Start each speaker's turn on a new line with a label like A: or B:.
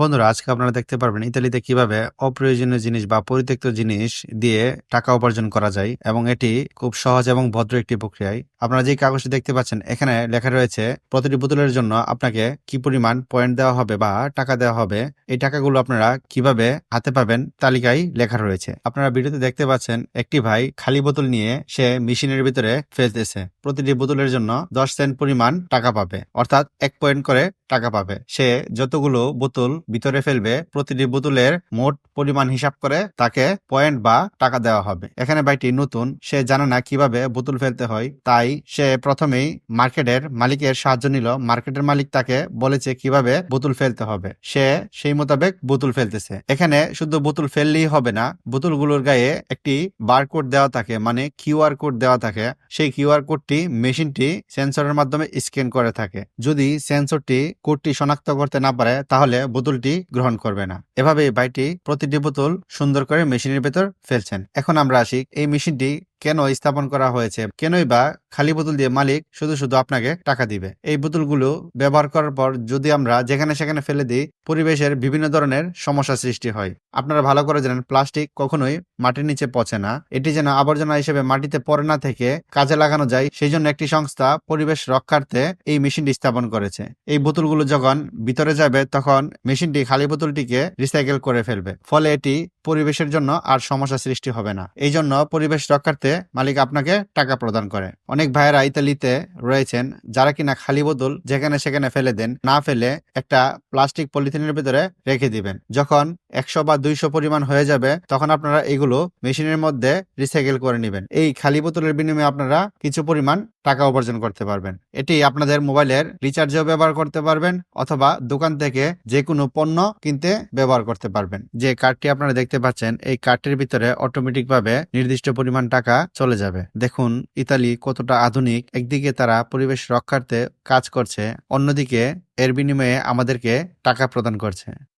A: বন্ধুরা, আজকে আপনারা দেখতে পারবেন ইতালিতে কীভাবে অপ্রয়োজনীয় জিনিস বা পরিত্যক্ত জিনিস দিয়ে টাকা উপার্জন করা যায় এবং এটি খুব সহজ এবং ভদ্র একটি প্রক্রিয়ায়। আপনারা যে কাগজটি দেখতে পাচ্ছেন, এখানে লেখা রয়েছে, প্রতিটি বোতলের জন্য আপনাকে কি পরিমাণ পয়েন্ট দেওয়া হবে বা টাকা দেওয়া হবে, এই টাকাগুলো আপনারা কীভাবে হাতে পাবেন তালিকায় লেখা রয়েছে। আপনারা ভিডিওতে দেখতে পাচ্ছেন, একটি ভাই খালি বোতল নিয়ে সে মেশিনের ভিতরে ফেলতেছে। প্রতিটি বোতলের জন্য দশ সেন্ট পরিমাণ টাকা পাবে। অর্থাৎ এক পয়েন্ট করে টাকা পাবে। সে যতগুলো বোতল ভিতরে ফেলবে, প্রতিটি বোতলের মোট পরিমাণ হিসাব করে তাকে পয়েন্ট বা টাকা দেওয়া হবে। এখানে ভাইটি নতুন, সে জানে না কীভাবে বোতল ফেলতে হয়। তাই সে প্রথমেই মার্কেটের মালিকের সাহায্য নিল। মার্কেটের মালিক তাকে বলেছে কীভাবে বোতল ফেলতে হবে। সে সেই মোতাবেক বোতল ফেলতেছে। এখানে শুধু বোতল ফেললেই হবে না, বোতলগুলোর গায়ে একটি বারকোড দেওয়া থাকে মানে কিউআর কোড দেওয়া থাকে। সেই কিউআর কোডটি মেশিনটি সেন্সরের মাধ্যমে স্ক্যান করে থাকে। যদি সেন্সরটি কোডটি শনাক্ত করতে না পারে, তাহলে বোতলটি গ্রহণ করবে না। এভাবে বাইটি প্রতিটি বোতল সুন্দর করে মেশিনের ভেতর ফেলছেন। এখন আমরা আসি, এই মেশিনটি কেন স্থাপন করা হয়েছে? কেনই বা খালি বোতল দিয়ে মালিক শুধু শুধু আপনাকে টাকা দিবে? এই বোতলগুলো ব্যবহার করার পর যদি আমরা যেখানে সেখানে ফেলে দিই, পরিবেশের বিভিন্ন ধরনের সমস্যা সৃষ্টি হয়। আপনারা ভালো করে জানেন, প্লাস্টিক কখনোই মাটির নিচে পচে না। এটি যেন আবর্জনা হিসেবে মাটিতে পড়ে না থেকে কাজে লাগানো যায় সেই জন্য একটি সংস্থা পরিবেশ রক্ষার্থে এই মেশিনটি স্থাপন করেছে। এই বোতলগুলো যখন ভিতরে যাবে, তখন মেশিনটি খালি বোতলটিকে রিসাইকেল করে ফেলবে। ফলে এটি পরিবেশের জন্য আর সমস্যা সৃষ্টি হবে না। এই জন্য পরিবেশ রক্ষার্থে মালিক আপনাকে টাকা প্রদান করে। অনেক ভাইয়েরা ইতালিতে রয়েছেন যারা কিনা খালি বোতল যেখানে সেখানে ফেলে দেন, না ফেলে একটা প্লাস্টিক পলিথিনের ভিতরে রেখে দিবেন। যখন একশো বা দুইশো পরিমাণ হয়ে যাবে, তখন আপনারা এগুলো মেশিনের মধ্যে রিসাইকেল করে নেবেন। এই খালি বোতলের বিনিময়ে আপনারা কিছু পরিমাণ টাকা উপার্জন করতে পারবেন। এটি আপনাদের মোবাইলের রিচার্জেও ব্যবহার করতে পারবেন, অথবা দোকান থেকে যে কোনো পণ্য কিনতে ব্যবহার করতে পারবেন। যে কার্ডটি আপনারা দেখতে পাচ্ছেন, এই কার্ডটির ভিতরে অটোমেটিকভাবে নির্দিষ্ট পরিমাণ টাকা চলে যাবে। দেখুন, ইতালি কতটা আধুনিক। একদিকে তারা পরিবেশ রক্ষার্থে কাজ করছে, অন্যদিকে এর বিনিময়ে আমাদেরকে টাকা প্রদান করছে।